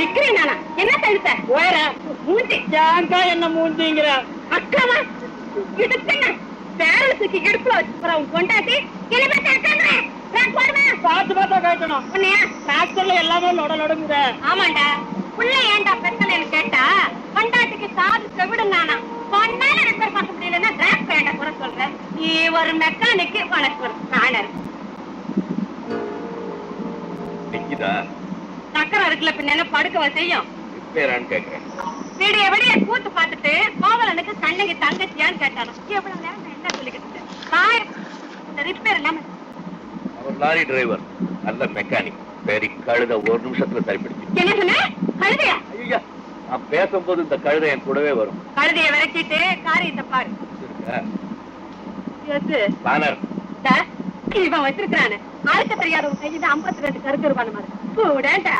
நிக்கிறேன் நானா என்ன தடுத்த வேற. மூஞ்சி. ஏங்கா என்ன மூஞ்சிங்கிற? அக்காவா? இதுக்குங்க பேரல தூக்கி இடுப்புல வச்சுக்கிற உன் கொண்டாட்டி என்ன பார்த்து அக்காங்கிற. நான் போடுவேன் பார்த்து பார்த்தா கேட்கணும் உன்னையா? டிராக்டர்ல எல்லாமே லொட லொடுங்குற ஆமாண்டா. புள்ள ஏன்டா பெத்தலன்னு கேட்டா கொண்டாட்டிக்கு காது செவிடும் நானா பொண்ணால ரிப்பேர் பார்க்க முடியலன்னா குறை சொல்றேன் நீ ஒரு மெக்கானிக்கு உனக்கு ஒரு நாணர் நிக்கிதா சக்கரம் இருக்குல்ல பின்ன படுக்கவா செய்யும்? விடிய விடிய கூத்து பார்த்துட்டு கோவலனுக்கு கண்ணகி தங்கச்சியான்னு கேட்டானோ எவ்வளவு நேரம் என்ன சொல்லிக்கிட்டு தாய் ரிப்பேர் இல்லாம அவர் லாரி டிரைவர் நல்ல மெக்கானிக் சரி கழுத ஒரு நிமிஷத்துல சரிப்படுத்தி என்ன சொன்ன? கழுதையா? ஐயா நான் பேசும்போது இந்த கழுதை என் கூடவே வரும். கழுதைய விரட்டிட்டு காரியத்தை பாரு. பேனர் இவன் வச்சிருக்கானு ஆளுக்க தெரியாத கையில ஐம்பத்தி ரெண்டு கருக்கு ரூபாய் மாதிரி. കൂടാട്ടാ